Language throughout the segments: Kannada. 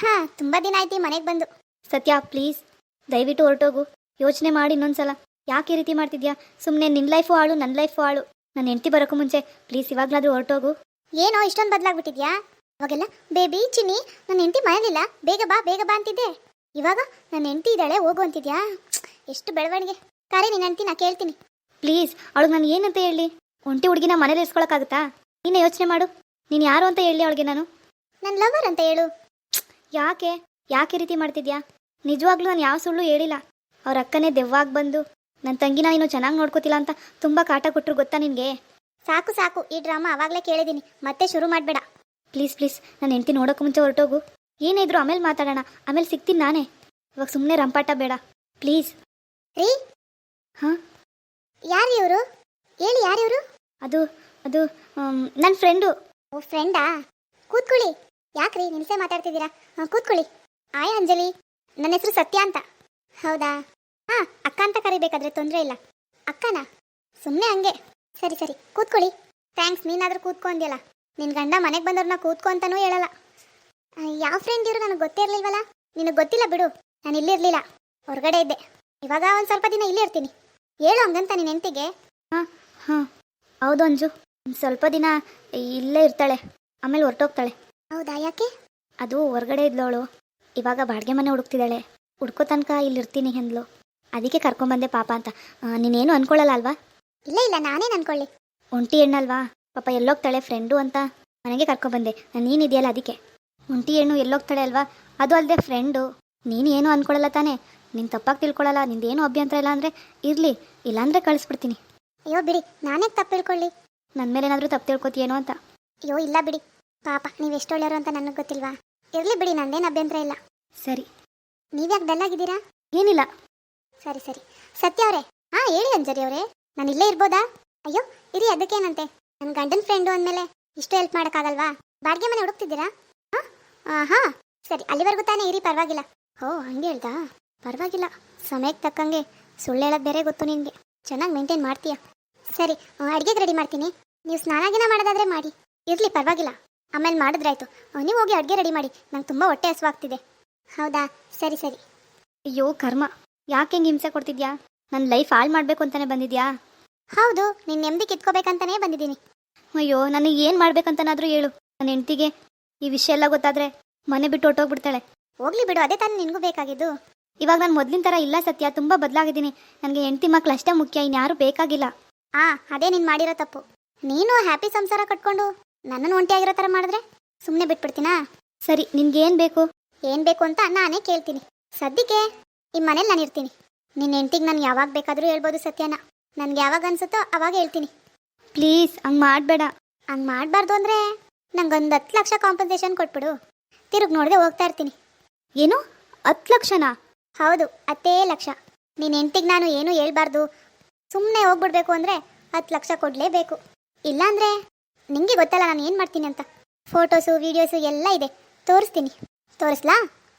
ಹಾ ತುಂಬಾ ದಿನ ಆಯ್ತು ಮನೆಗೆ ಬಂದು. ಸತ್ಯ ಪ್ಲೀಸ್ ದಯವಿಟ್ಟು ಹೊರಟೋಗು. ಯೋಚನೆ ಮಾಡಿ ಇನ್ನೊಂದ್ಸಲ. ಯಾಕೆ ಈ ರೀತಿ ಮಾಡ್ತಿದ್ಯಾ? ಸುಮ್ಮನೆ ನಿನ್ನ ಲೈಫು ಹಾಳು ನನ್ನ ಲೈಫು ಹಾಳು ನನ್ನ ಹೆಂಡತಿ ಬರೋಕ್ಕೂ ಮುಂಚೆ ಪ್ಲೀಸ್ ಇವಾಗಲಾದ್ರೂ ಹೊರಟೋಗು. ಏನೋ ಇಷ್ಟೊಂದು ಬದಲಾಗ್ಬಿಟ್ಟಿದ್ಯಾ? ಅವಾಗೆಲ್ಲ ಬೇಬಿ ಚಿನ್ನಿ ನನ್ನ ಹೆಂಡತಿ ಮನೇಲಿಲ್ಲ. ಬೇಗ ಬಾ ಬೇಗ ಬಾ ಅಂತಿದ್ದೆ. ಇವಾಗ ನನ್ನ ಹೆಂಡತಿ ಇದ್ದಾಳೆ ಹೋಗು ಅಂತಿದ್ಯಾ? ಎಷ್ಟು ಬೆಳವಣಿಗೆ. ಕರೆ ನಿನ್ನ ಹೆಂಡತಿ ನಾ ಕೇಳ್ತೀನಿ. ಪ್ಲೀಸ್ ಅವಳಿಗೆ ನಾನು ಏನಂತ ಹೇಳಿ? ಒಂಟಿ ಹುಡುಗಿನ ಮನೇಲಿ ಇರಿಸ್ಕೊಳಕ್ಕಾಗುತ್ತಾ ನೀನೇ ಯೋಚನೆ ಮಾಡು. ನೀನು ಯಾರು ಅಂತ ಹೇಳಿ ಅವಳಿಗೆ ನಾನು? ನನ್ನ ಲವರ್ ಅಂತ ಹೇಳು. ಯಾಕೆ? ಯಾಕೆ ರೀತಿ ಮಾಡ್ತಿದ್ಯಾ? ನಿಜವಾಗ್ಲೂ ನಾನು ಯಾವ ಸುಳ್ಳು ಹೇಳಿಲ್ಲ. ಅವ್ರ ಅಕ್ಕನೇ ದೆವ್ವಾಗಿ ಬಂದು ನನ್ನ ತಂಗಿನ ನೀನು ಚೆನ್ನಾಗಿ ನೋಡ್ಕೋತಿಲ್ಲ ಅಂತ ತುಂಬ ಕಾಟ ಕೊಟ್ಟರು ಗೊತ್ತಾ ನಿನಗೆ? ಸಾಕು ಸಾಕು. ಈ ಡ್ರಾಮಾ ಆವಾಗಲೇ ಕೇಳಿದ್ದೀನಿ ಮತ್ತೆ ಶುರು ಮಾಡಬೇಡ. Please please. ನನ್ನ ಹೆಂಡತಿ ನೋಡೋಕೆ ಮುಂಚೆ ಹೊರಟೋಗು. ಏನೇ ಇದ್ರು ಆಮೇಲೆ ಮಾತಾಡೋಣ. ಆಮೇಲೆ ಸಿಗ್ತೀನಿ ನಾನೇ. ಇವಾಗ ಸುಮ್ಮನೆ ರಂಪಾಟ ಬೇಡ. ಪ್ಲೀಸ್. ರೀ? ಹಾಂ? ಯಾರು ಇವರು? ಹೇಳಿ ಯಾರು ಇವರು? ಅದು ಅದು ನನ್ನ ಫ್ರೆಂಡು. ಓ ಫ್ರೆಂಡಾ? ಕೂತ್ಕೊಳ್ಳಿ. ಯಾಕ್ರಿ ನಿಮ್ಸೆ ಮಾತಾಡ್ತಿದ್ದೀರಾ? ಕೂತ್ಕೊಳ್ಳಿ. ಆಯ್ ಅಂಜಲಿ. ನನ್ನ ಹೆಸರು ಸತ್ಯ ಅಂತ. ಹೌದಾ? ಹಾ, ಅಕ್ಕ ಅಂತ ಕರಿಬೇಕಾದ್ರೆ ತೊಂದರೆ ಇಲ್ಲ. ಅಕ್ಕನಾ? ಸುಮ್ಮನೆ ಹಂಗೆ. ಸರಿ ಸರಿ, ಕೂತ್ಕೊಳ್ಳಿ. ಥ್ಯಾಂಕ್ಸ್ ನೀನಾದ್ರೂ ಕೂತ್ಕೊ ಅಂದ್ಯಲ್ಲ. ನಿನ್ನ ಗಂಡ ಮನೆಗೆ ಬಂದವ್ರನ್ನ ಕೂತ್ಕೊ ಅಂತಾನೂ ಹೇಳಲ್ಲ. ಯಾವ ಫ್ರೆಂಡ್ ಇವರು ನನಗೆ ಗೊತ್ತೇ ಇರಲಿಲ್ವಲ್ಲ? ನಿನಗೆ ಗೊತ್ತಿಲ್ಲ ಬಿಡು. ನಾನು ಇಲ್ಲಿರಲಿಲ್ಲ ಹೊರಗಡೆ ಇದ್ದೆ. ಇವಾಗ ಒಂದು ಸ್ವಲ್ಪ ದಿನ ಇಲ್ಲೇ ಇರ್ತೀನಿ. ಹೇಳು ಹಂಗಂತ ನಿನ್ನ ಹೆಂಡತಿಗೆ. ಹಾಂ ಹಾಂ. ಹೌದು ಅಂಜು. ಸ್ವಲ್ಪ ದಿನ ಇಲ್ಲೇ ಇರ್ತಾಳೆ. ಆಮೇಲೆ ಹೊರಟೋಗ್ತಾಳೆ. ಹೌದಾ ಯಾಕೆ? ಅದು ಹೊರಗಡೆ ಇದ್ಲವಳು. ಇವಾಗ ಬಾಡಿಗೆ ಮನೆ ಹುಡುಕ್ತಿದ್ದಾಳೆ. ಹುಡ್ಕೋ ತನಕ ಇಲ್ಲಿ ಇರ್ತೀನಿ ಅಂದ್ಲು. ಅದಕ್ಕೆ ಕರ್ಕೊಂಬಂದೆ ಪಾಪ ಅಂತ. ಆ, ನೀನೇನು ಅನ್ಕೊಳ್ಳಲ್ಲ ಅಲ್ವಾ? ಇಲ್ಲ ಇಲ್ಲ ನಾನೇನು ಅನ್ಕೊಳ್ಳಿ. ಒಂಟಿ ಹೆಣ್ಣಲ್ವಾ? ಪಾಪ ಎಲ್ಲೋಗ್ತಾಳೆ ಫ್ರೆಂಡು ಅಂತ ಮನೆಗೆ ಕರ್ಕೊಂಬಂದೆ. ನೀನಿದೆಯಲ್ಲ ಅದಕ್ಕೆ? ಒಂಟಿ ಹೆಣ್ಣು ಎಲ್ಲೋಗ್ತಾಳೆ ಅಲ್ವಾ? ಅದು ಅಲ್ಲದೆ ಫ್ರೆಂಡು. ನೀನು ಏನು ಅನ್ಕೊಳ್ಳಲ್ಲ ತಾನೇ? ನೀನು ತಪ್ಪಾಗಿ ತಿಳ್ಕೊಳ್ಳಲ್ಲ ನಿಂದೇನು ಅಭ್ಯಂತರ ಇಲ್ಲ ಅಂದರೆ ಇರಲಿ. ಇಲ್ಲಾಂದರೆ ಕಳಿಸ್ಬಿಡ್ತೀನಿ. ಅಯ್ಯೋ ಬಿಡಿ. ನಾನೇ ತಪ್ಪು ತಿಳ್ಕೊಳ್ಳಿ? ನನ್ನ ಮೇಲೆ ಏನಾದರೂ ತಪ್ಪು ತಿಳ್ಕೊತೀಯೇನೋ ಅಂತ. ಅಯ್ಯೋ ಇಲ್ಲ ಬಿಡಿ. ಪಾಪ ನೀವು ಎಷ್ಟು ಒಳ್ಳೆಯವರು ಅಂತ ನನಗೆ ಗೊತ್ತಿಲ್ವಾ? ಇರಲಿ ಬಿಡಿ ನಂದೇನು ಅಭ್ಯಂತರ ಇಲ್ಲ. ಸರಿ. ನೀವ್ಯಾಕೆ ಡಲ್ಲಾಗಿದ್ದೀರಾ ಏನಿಲ್ಲ. ಸರಿ ಸರಿ. ಸತ್ಯ ಅವರೇ ಹಾಂ ಹೇಳಿ ಅಂಜರಿ ಅವರೇ. ನಾನು ಇಲ್ಲೇ ಇರ್ಬೋದಾ? ಅಯ್ಯೋ ಇರಿ ಅದಕ್ಕೇನಂತೆ. ನನ್ನ ಗಂಡನ ಫ್ರೆಂಡು ಅಂದಮೇಲೆ ಇಷ್ಟು ಹೆಲ್ಪ್ ಮಾಡೋಕ್ಕಾಗಲ್ವಾ? ಬಾಡಿಗೆ ಮನೆ ಹುಡುಕ್ತಿದ್ದೀರಾ? ಹಾಂ? ಹಾಂ. ಸರಿ ಅಲ್ಲಿವರೆಗೂ ತಾನೇ ಇರಿ ಪರವಾಗಿಲ್ಲ. ಓ ಹಂಗೆ ಹೇಳ್ದಾ? ಪರವಾಗಿಲ್ಲ. ಸಮಯಕ್ಕೆ ತಕ್ಕಂಗೆ ಸುಳ್ಳು ಹೇಳೋದು ಬೇರೆ ಗೊತ್ತು ನಿನಗೆ. ಚೆನ್ನಾಗಿ ಮೇಂಟೈನ್ ಮಾಡ್ತೀಯ. ಸರಿ ಅಡುಗೆಗೆ ರೆಡಿ ಮಾಡ್ತೀನಿ. ನೀವು ಸ್ನಾನಗಿನ ಮಾಡೋದಾದ್ರೆ ಮಾಡಿ. ಇರಲಿ ಪರವಾಗಿಲ್ಲ. ಆಮೇಲೆ ಮಾಡಿದ್ರಾಯ್ತು. ನೀವು ಹೋಗಿ ಅಡುಗೆ ರೆಡಿ ಮಾಡಿ. ನಂಗೆ ತುಂಬ ಹೊಟ್ಟೆ ಹಸುವಾಗ್ತಿದೆ. ಹೌದಾ? ಸರಿ ಸರಿ. ಅಯ್ಯೋ, ಕರ್ಮ. ಯಾಕೆ ಹಿಂಗೆ ಹಿಂಸೆ ಕೊಡ್ತಿದ್ಯಾ? ನನ್ನ ಲೈಫ್ ಹಾಳು ಮಾಡಬೇಕು ಅಂತಾನೆ ಬಂದಿದ್ಯಾ? ಹೌದು ನಿನ್ನ ನೆಮ್ಮದಿ ಕಿತ್ಕೋಬೇಕಂತಲೇ ಬಂದಿದ್ದೀನಿ. ಅಯ್ಯೋ, ನನಗೆ ಏನು ಮಾಡ್ಬೇಕಂತನಾದರೂ ಹೇಳು. ನನ್ನ ಹೆಂಡ್ತಿಗೆ ಈ ವಿಷಯ ಎಲ್ಲ ಗೊತ್ತಾದರೆ ಮನೆ ಬಿಟ್ಟು ಹೊಟ್ಟೋಗ್ಬಿಡ್ತಾಳೆ ಹೋಗ್ಲಿ ಬಿಡು, ಅದೇ ತಾನೇ ನಿನಗೂ ಬೇಕಾಗಿದ್ದು. ಇವಾಗ ನಾನು ಮೊದಲಿನ ಥರ ಇಲ್ಲ ಸತ್ಯ, ತುಂಬ ಬದಲಾಗಿದ್ದೀನಿ. ನನಗೆ ಹೆಂಡತಿ ಮಕ್ಳು ಅಷ್ಟೇ ಮುಖ್ಯ, ಇನ್ಯಾರೂ ಬೇಕಾಗಿಲ್ಲ. ಆ, ಅದೇ ನೀನು ಮಾಡಿರೋ ತಪ್ಪು. ನೀನು ಹ್ಯಾಪಿ ಸಂಸಾರ ಕಟ್ಕೊಂಡು ನನ್ನನ್ನು ಒಂಟಿಯಾಗಿರೋ ಥರ ಮಾಡಿದ್ರೆ ಸುಮ್ಮನೆ ಬಿಟ್ಬಿಡ್ತೀನಾ? ಸರಿ, ನಿನ್ಗೇನು ಬೇಕು? ಏನು ಬೇಕು ಅಂತ ನಾನೇ ಕೇಳ್ತೀನಿ. ಸದ್ಯಕ್ಕೆ ಈ ಮನೇಲಿ ನಾನು ಇರ್ತೀನಿ. ನಿನ್ನ ಹೆಂಡ್ತಿಗೆ ನಾನು ಯಾವಾಗ ಬೇಕಾದರೂ ಹೇಳ್ಬೋದು ಸತ್ಯನ ನನಗೆ ಯಾವಾಗ ಅನಿಸುತ್ತೋ ಅವಾಗ ಹೇಳ್ತೀನಿ. ಪ್ಲೀಸ್, ಹಂಗೆ ಮಾಡಬೇಡ. ಹಂಗೆ ಮಾಡಬಾರ್ದು ಅಂದರೆ ನಂಗೊಂದು ಹತ್ತು ಲಕ್ಷ ಕಾಂಪನ್ಸೇಷನ್ ಕೊಟ್ಬಿಡು. ತಿರುಗಿ ನೋಡದೆ ಹೋಗ್ತಾ ಇರ್ತೀನಿ. ಏನು? ಹತ್ತು ಲಕ್ಷನಾ? ಹೌದು, ಹತ್ತೇ ಲಕ್ಷ. ನಿನ್ನ ಹೆಂಡ್ತಿಗೆ ನಾನು ಏನು ಹೇಳ್ಬಾರ್ದು? ಸುಮ್ಮನೆ ಹೋಗ್ಬಿಡ್ಬೇಕು ಅಂದರೆ ಹತ್ತು ಲಕ್ಷ ಕೊಡಲೇಬೇಕು. ಇಲ್ಲಾಂದರೆ ನಿಂಗೆ ಗೊತ್ತಲ್ಲ ನಾನು ಏನು ಮಾಡ್ತೀನಿ ಅಂತ. ಫೋಟೋಸು ವೀಡಿಯೋಸು ಎಲ್ಲ ಇದೆ. ತೋರಿಸ್ತೀನಿ. ತೋರಿಸ್ಲಾ?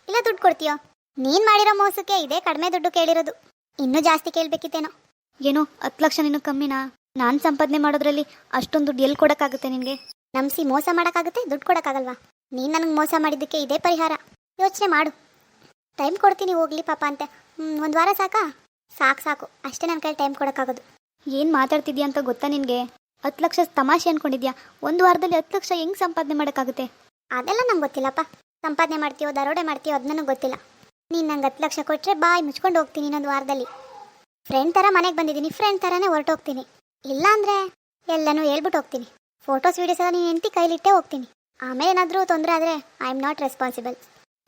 ಇಲ್ಲ ದುಡ್ಡು ಕೊಡ್ತೀಯೋ? ನೀನು ಮಾಡಿರೋ ಮೋಸಕ್ಕೆ ಇದೇ ಕಡಿಮೆ ದುಡ್ಡು ಕೇಳಿರೋದು. ಇನ್ನೂ ಜಾಸ್ತಿ ಕೇಳಬೇಕಿತ್ತೇನೋ? ಏನೋ ಹತ್ತು ಲಕ್ಷ ನೀನು ಕಮ್ಮಿನಾ? ನಾನು ಸಂಪಾದನೆ ಮಾಡೋದ್ರಲ್ಲಿ ಅಷ್ಟೊಂದು ದುಡ್ಡು ಎಲ್ಲಿ ಕೊಡೋಕ್ಕಾಗುತ್ತೆ ನಿನಗೆ? ನಮ್ಸಿ ಮೋಸ ಮಾಡೋಕ್ಕಾಗುತ್ತೆ, ದುಡ್ಡು ಕೊಡೋಕ್ಕಾಗಲ್ವಾ? ನೀನು ನನಗೆ ಮೋಸ ಮಾಡಿದ್ದಕ್ಕೆ ಇದೇ ಪರಿಹಾರ. ಯೋಚನೆ ಮಾಡು. ಟೈಮ್ ಕೊಡ್ತೀನಿ ಹೋಗ್ಲಿ ಪಾಪ ಅಂತ. ಒಂದು ವಾರ ಸಾಕಾ? ಸಾಕು ಸಾಕು. ಅಷ್ಟೇ ನನ್ನ ಕೈ ಟೈಮ್ ಕೊಡೋಕ್ಕಾಗೋದು. ಏನು ಮಾತಾಡ್ತಿದ್ಯಾ ಅಂತ ಗೊತ್ತಾ ನಿನಗೆ? ಹತ್ತು ಲಕ್ಷ ತಮಾಷೆ ಅನ್ಕೊಂಡಿದ್ಯಾ? ಒಂದು ವಾರದಲ್ಲಿ ಹತ್ತು ಲಕ್ಷ ಹೆಂಗೆ ಸಂಪಾದನೆ ಮಾಡೋಕ್ಕಾಗುತ್ತೆ? ಅದೆಲ್ಲ ನಂಗೆ ಗೊತ್ತಿಲ್ಲಪ್ಪ. ಸಂಪಾದನೆ ಮಾಡ್ತೀಯೋ, ದರೋಡೆ ಮಾಡ್ತೀಯೋ ಅದು ನನಗೆ ಗೊತ್ತಿಲ್ಲ. ನೀನು ನಂಗೆ ಹತ್ತು ಲಕ್ಷ ಕೊಟ್ಟರೆ ಬಾಯ್ ಮುಚ್ಕೊಂಡು ಹೋಗ್ತೀನಿ ಇನ್ನೊಂದು ವಾರದಲ್ಲಿ. ಫ್ರೆಂಡ್ ಥರ ಮನೆಗೆ ಬಂದಿದ್ದೀನಿ ಫ್ರೆಂಡ್ ಥರನೇ ಇಲ್ಲ ಇಲ್ಲಾಂದರೆ ಎಲ್ಲನೂ ಹೇಳ್ಬಿಟ್ಟು ಹೋಗ್ತೀನಿ. ಫೋಟೋಸ್ ವೀಡಿಯೋಸ್ ಎಲ್ಲ ನೀನು ಹೆಂಡತಿ ಕೈಲಿಟ್ಟೇ ಹೋಗ್ತೀನಿ. ಆಮೇಲೆ ಏನಾದರೂ ತೊಂದರೆ ಆದರೆ ಐ ಆಮ್ ನಾಟ್ ರೆಸ್ಪಾನ್ಸಿಬಲ್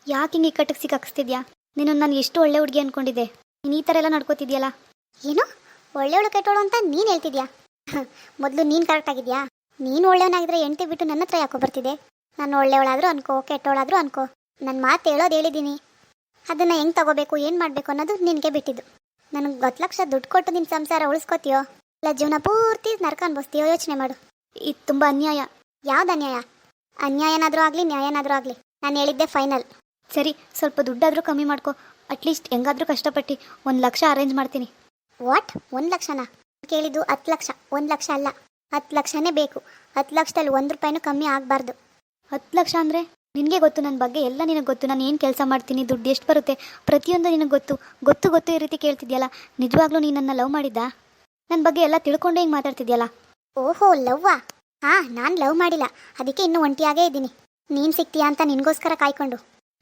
ಯಾಕೆ ಹಿಂಗೆ ಇಕ್ಕಟ್ಟಿಗೆ ಸಿಕ್ಕಾಕ್ಸ್ತಿದ್ಯಾ? ನೀನು ನಾನು ಎಷ್ಟು ಒಳ್ಳೆ ಹುಡುಗಿ ಅಂದ್ಕೊಂಡಿದ್ದೆ ನೀನು ಈ ಥರ ಎಲ್ಲ ನಡ್ಕೋತಿದ್ಯಲ್ಲ? ಏನು ಒಳ್ಳೆಯವಳು ಕೆಟ್ಟೋಳು ಅಂತ ನೀನು ಹೇಳ್ತಿದ್ಯಾ? ಮೊದಲು ನೀನು ಕರೆಕ್ಟ್ ಆಗಿದ್ಯಾ? ನೀನು ಒಳ್ಳೆಯವನಾಗಿದ್ರೆ ಹೆಂಡತಿ ಬಿಟ್ಟು ನನ್ನ ಹತ್ರ ಯಾಕೋ ಬರ್ತಿದೆ? ನಾನು ಒಳ್ಳೆಯವಳಾದರೂ ಅನ್ಕೋ, ಕೆಟ್ಟವಳಾದರೂ ಅನ್ಕೋ. ನನ್ನ ಮಾತು ಹೇಳೋದು ಹೇಳಿದ್ದೀನಿ ಅದನ್ನು ಹೆಂಗೆ ತಗೋಬೇಕು, ಏನು ಮಾಡಬೇಕು ಅನ್ನೋದು ನಿನಗೆ ಬಿಟ್ಟಿದ್ದು. ನನಗೆ ಹತ್ತು ಲಕ್ಷ ದುಡ್ಡು ಕೊಟ್ಟು ನಿನ್ನ ಸಂಸಾರ ಉಳಿಸ್ಕೋತೀಯೋ? ಇಲ್ಲ, ಜೀವನ ಪೂರ್ತಿ ನರಕ ಅನ್ಭವಿಸ್ತೀಯೋ ಯೋಚನೆ ಮಾಡು. ಇದು ತುಂಬ ಅನ್ಯಾಯ. ಯಾವ್ದು ಅನ್ಯಾಯ? ಅನ್ಯಾಯನಾದರೂ ಆಗಲಿ, ನ್ಯಾಯನಾದರೂ ಆಗಲಿ. ನಾನು ಹೇಳಿದ್ದೆ ಫೈನಲ್. ಸರಿ, ಸ್ವಲ್ಪ ದುಡ್ಡಾದರೂ ಕಮ್ಮಿ ಮಾಡ್ಕೊ. ಅಟ್ಲೀಸ್ಟ್ ಹೆಂಗಾದರೂ ಕಷ್ಟಪಟ್ಟು ಒಂದು ಲಕ್ಷ ಅರೇಂಜ್ ಮಾಡ್ತೀನಿ. ವಾಟ್? ಒಂದು ಲಕ್ಷನಾ? ಕೇಳಿದ್ದು ಹತ್ತು ಲಕ್ಷ, ಒಂದು ಲಕ್ಷ ಅಲ್ಲ. ಹತ್ತು ಲಕ್ಷನೇ ಬೇಕು. ಹತ್ತು ಲಕ್ಷದಲ್ಲಿ ಒಂದು ರೂಪಾಯಿನೂ ಕಮ್ಮಿ ಆಗಬಾರ್ದು. ಹತ್ತು ಲಕ್ಷ ಅಂದರೆ ನಿನಗೆ ಗೊತ್ತು ನನ್ನ ಬಗ್ಗೆ ಎಲ್ಲ ನಿನಗೆ ಗೊತ್ತು. ನಾನು ಏನು ಕೆಲಸ ಮಾಡ್ತೀನಿ, ದುಡ್ಡು ಎಷ್ಟು ಬರುತ್ತೆ? ಪ್ರತಿಯೊಂದು ನಿನಗೆ ಗೊತ್ತು. ಗೊತ್ತು ಗೊತ್ತು ಈ ರೀತಿ ಕೇಳ್ತಿದ್ಯಲ್ಲ? ನಿಜವಾಗ್ಲೂ ನೀನು ನನ್ನ ಲವ್ ಮಾಡಿದ್ದ? ನನ್ನ ಬಗ್ಗೆ ಎಲ್ಲ ತಿಳ್ಕೊಂಡು ಹಿಂಗೆ ಮಾತಾಡ್ತಿದ್ಯಲ್ಲ? ಓಹೋ, ಲವ್ವಾ? ಹಾಂ, ನಾನು ಲವ್ ಮಾಡಿಲ್ಲ. ಅದಕ್ಕೆ ಇನ್ನೂ ಒಂಟಿಯಾಗೇ ಇದ್ದೀನಿ. ನೀನು ಸಿಗ್ತೀಯಾ ಅಂತ ನಿನಗೋಸ್ಕರ ಕಾಯ್ಕೊಂಡು.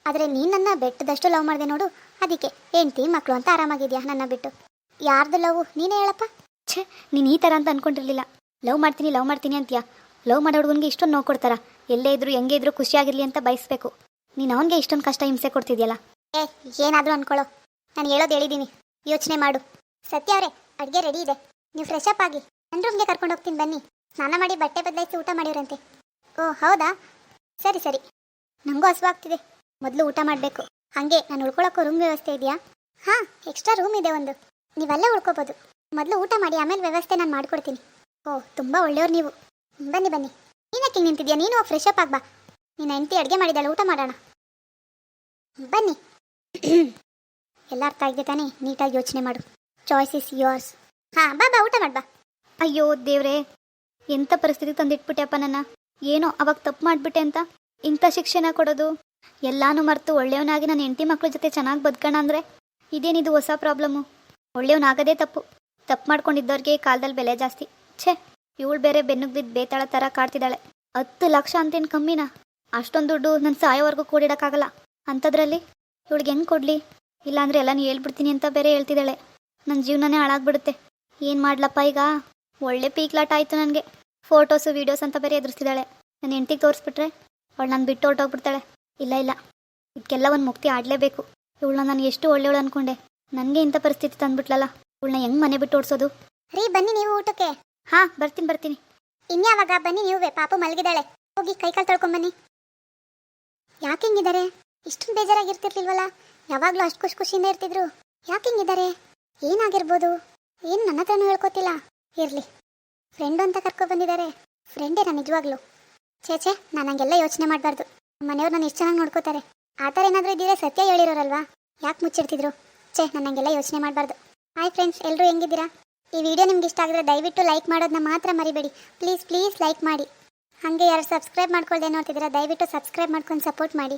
ಆದರೆ ನೀನು ನನ್ನ ಬೆಟ್ಟದಷ್ಟು ಲವ್ ಮಾಡಿದೆ ನೋಡು. ಅದಕ್ಕೆ ಹೆಂಡ್ತಿ ಮಕ್ಕಳು ಅಂತ ಆರಾಮಾಗಿದೆಯಾ ನನ್ನ ಬಿಟ್ಟು? ಯಾರ್ದು ಲವ್? ನೀನೇ ಹೇಳಪ್ಪ. ಛೇ, ನೀನು ಈ ಥರ ಅಂತ ಅನ್ಕೊಂಡಿರ್ಲಿಲ್ಲ. ಲವ್ ಮಾಡ್ತೀನಿ ಲವ್ ಮಾಡ್ತೀನಿ ಅಂತೀಯ. ಲವ್ ಮಾಡೋ ಹುಡುಗನಿಗೆ ಇಷ್ಟೊಂದು ನೋವು ಕೊಡ್ತಾರ. ಎಲ್ಲೇ ಇದ್ರು, ಹೆಂಗೆ ಇದ್ರು ಖುಷಿಯಾಗಿರ್ಲಿ ಅಂತ ಬಯಸ್ಬೇಕು. ನೀನು ಅವನಿಗೆ ಇಷ್ಟೊಂದು ಕಷ್ಟ ಹಿಂಸೆ ಕೊಡ್ತಿದ್ಯಲ್ಲ? ಏ, ಏನಾದರೂ ಅನ್ಕೊಳ್ಳೋ ನಾನು ಹೇಳೋದು ಹೇಳಿದ್ದೀನಿ ಯೋಚನೆ ಮಾಡು. ಸತ್ಯ ಅವರೇ, ಅಡುಗೆ ರೆಡಿ ಇದೆ. ನೀವು ಫ್ರೆಶ್ ಅಪ್ ಆಗಿ ನನ್ನ ರೂಮ್ಗೆ ಕರ್ಕೊಂಡು ಹೋಗ್ತೀನಿ ಬನ್ನಿ. ಸ್ನಾನ ಮಾಡಿ ಬಟ್ಟೆ ಬದಲಾಯಿಸಿ ಊಟ ಮಾಡಿರಂತೆ ಓ, ಹೌದಾ? ಸರಿ ಸರಿ. ನನಗೂ ಹಸುವಾಗ್ತಿದೆ ಮೊದಲು ಊಟ ಮಾಡಬೇಕು. ಹಾಗೆ, ನಾನು ಉಳ್ಕೊಳ್ಳೋಕ್ಕೂ ರೂಮ್ ವ್ಯವಸ್ಥೆ ಇದೆಯಾ? ಹಾಂ ಎಕ್ಸ್ಟ್ರಾ ರೂಮ್ ಇದೆ ಒಂದು. ನೀವೆಲ್ಲ ಉಳ್ಕೋಬೋದು. ಮೊದಲು ಊಟ ಮಾಡಿ, ಆಮೇಲೆ ವ್ಯವಸ್ಥೆ ನಾನು ಮಾಡಿಕೊಡ್ತೀನಿ. ಓ, ತುಂಬ ಒಳ್ಳೆಯವ್ರು ನೀವು. ಬನ್ನಿ ಬನ್ನಿ. ನೀನಕ್ಕೆ ನಿಂತಿದ್ಯಾ? ನೀನು ಫ್ರೆಶ್ ಅಪ್ ಆಗ್ಬಾ. ನಿನ್ನ ಹೆಂಡತಿ ಅಡುಗೆ ಮಾಡಿದ್ದಾಳೆ ಊಟ ಮಾಡೋಣ. ಬನ್ನಿ. ಎಲ್ಲ ಅರ್ಥ ಆಗಿದೆ ತಾನೇ? ನೀಟಾಗಿ ಯೋಚನೆ ಮಾಡು. ಚಾಯ್ಸ್ ಇಸ್ ಯೋರ್ಸ್ ಹಾಂ, ಬಾ ಬಾ, ಊಟ ಮಾಡ್ಬಾ. ಅಯ್ಯೋ, ದೇವ್ರೇ. ಎಂಥ ಪರಿಸ್ಥಿತಿ ತಂದಿಟ್ಬಿಟ್ಟೆಪ್ಪ ನನ್ನ? ಏನೋ ಅವಾಗ ತಪ್ಪು ಮಾಡಿಬಿಟ್ಟೆ ಅಂತ? ಇಂಥ ಶಿಕ್ಷಣ ಕೊಡೋದು? ಎಲ್ಲಾನು ಮರೆತು ಒಳ್ಳೆಯವನಾಗಿ ನನ್ನ ಹೆಂಡತಿ ಮಕ್ಕಳ ಜೊತೆ ಚೆನ್ನಾಗಿ ಬದುಕೋಣ ಅಂದರೆ? ಇದೇನಿದು ಹೊಸ ಪ್ರಾಬ್ಲಮ್ಮು? ಒಳ್ಳೆಯವನಾಗದೇ ತಪ್ಪು. ತಪ್ಪು ಮಾಡ್ಕೊಂಡಿದ್ದವ್ರಿಗೆ ಕಾಲದಲ್ಲಿ ಬೆಲೆ ಜಾಸ್ತಿ. ಛೇ, ಇವಳು ಬೇರೆ ಬೆನ್ನಿಗೆ ಬಿದ್ದು ಬೇತಾಳ ಥರ ಕಾಡ್ತಿದ್ದಾಳೆ ಹತ್ತು ಲಕ್ಷ ಅಂತೇನು ಕಮ್ಮಿನಾ? ಅಷ್ಟೊಂದು ದುಡ್ಡು ನನ್ನ ಸಾಯೋವರೆಗೂ ಕೂಡಿಡೋಕ್ಕಾಗಲ್ಲ. ಅಂಥದ್ರಲ್ಲಿ ಇವಳಿಗೆ ಹೆಂಗೆ ಕೊಡಲಿ? ಇಲ್ಲಾಂದ್ರೆ ಎಲ್ಲನೂ ಹೇಳ್ಬಿಡ್ತೀನಿ ಅಂತ ಬೇರೆ ಹೇಳ್ತಿದ್ದಾಳೆ. ನನ್ನ ಜೀವನನೇ ಹಾಳಾಗ್ಬಿಡುತ್ತೆ. ಏನು ಮಾಡ್ಲಪ್ಪ ಈಗ? ಒಳ್ಳೆ ಪೀಕ್ಲಾಟ ಆಯಿತು ನನಗೆ. ಫೋಟೋಸು, ವೀಡಿಯೋಸ್ ಅಂತ ಬೇರೆ ಎದುರಿಸ್ತಿದ್ದಾಳೆ. ನನ್ನ ಹೆಂಡತಿಗೆ ತೋರಿಸ್ಬಿಟ್ರೆ ಅವಳು ನಾನು ಬಿಟ್ಟು ಹೊರಟೋಗ್ಬಿಡ್ತಾಳೆ. ಇಲ್ಲ ಇಲ್ಲ. ಇದಕ್ಕೆಲ್ಲ ಒಂದು ಮುಕ್ತಿ ಆಡಲೇಬೇಕು. ಇವಳನ್ನ ನಾನು ಎಷ್ಟು ಒಳ್ಳೆಯವಳು ಅನ್ಕೊಂಡೆ. ನನಗೆ ಇಂಥ ಪರಿಸ್ಥಿತಿ ತಂದ್ಬಿಟ್ಲಲ್ಲ. ಇವಳನ್ನ ಹೆಂಗ್ ಮನೆ ಬಿಟ್ಟು ಓಡಿಸೋದು? ರೀ ಬನ್ನಿ ನೀವು ಊಟಕ್ಕೆ. ಹಾ ಬರ್ತೀನಿ ಬರ್ತೀನಿ. ಇನ್ಯಾವಾಗ ಬನ್ನಿ ನೀವೇ ಪಾಪು ಮಲಗಿದಾಳೆ ಹೋಗಿ ಕೈಕಾಲು ತೊಳ್ಕೊಂಬನ್ನಿ ಯಾಕೆ ಹಿಂಗಿದ್ದಾರೆ? ಇಷ್ಟೊಂದು ಬೇಜಾರಾಗಿರ್ತಿರ್ಲಿಲ್ವಲ್ಲ? ಯಾವಾಗಲೂ ಅಷ್ಟು ಖುಷಿ ಖುಷಿಯಿಂದ ಇರ್ತಿದ್ರು. ಯಾಕೆ ಹಿಂಗಿದ್ದಾರೆ? ಏನಾಗಿರ್ಬೋದು? ಏನು ನನ್ನ ಹತ್ರನೂ ಹೇಳ್ಕೊತಿಲ್ಲ. ಇರಲಿ. ಫ್ರೆಂಡು ಅಂತ ಕರ್ಕೊ ಬಂದಿದ್ದಾರೆ. ಫ್ರೆಂಡೇನಾ ನಿಜವಾಗ್ಲೂ? ಛೇ ಛೇ ನಾನು ಹಂಗೆಲ್ಲ ಯೋಚನೆ ಮಾಡಬಾರ್ದು. ಮನೆಯವ್ರು ನಾನು ಎಷ್ಟು ಚೆನ್ನಾಗಿ ನೋಡ್ಕೋತಾರೆ. ಆ ಥರ ಏನಾದರೂ ಇದ್ದೀರಾ? ಸತ್ಯ ಹೇಳಿರೋರಲ್ವಾ? ಯಾಕೆ ಮುಚ್ಚಿರ್ತಿದ್ರು? ಛೇ ನಾನು ಹಂಗೆಲ್ಲ ಯೋಚನೆ ಮಾಡಬಾರ್ದು. ಹಾಯ್ ಫ್ರೆಂಡ್ಸ್ ಎಲ್ಲರೂ ಹೆಂಗಿದ್ದೀರಾ? ಈ ವಿಡಿಯೋ ನಿಮ್ಗೆ ಇಷ್ಟ ಆಗಿದ್ರೆ ದಯವಿಟ್ಟು ಲೈಕ್ ಮಾಡೋದನ್ನ ಮಾತ್ರ ಮರಿಬೇಡಿ. ಪ್ಲೀಸ್ ಪ್ಲೀಸ್ ಲೈಕ್ ಮಾಡಿ. ಹಾಗೆ ಯಾರು ಸಬ್ಸ್ಕ್ರೈಬ್ ಮಾಡ್ಕೊಳ್ಳದೆ ನೋಡ್ತಿದ್ದೀರಾ, ದಯವಿಟ್ಟು ಸಬ್ಸ್ಕ್ರೈಬ್ ಮಾಡ್ಕೊಂಡು ಸಪೋರ್ಟ್ ಮಾಡಿ.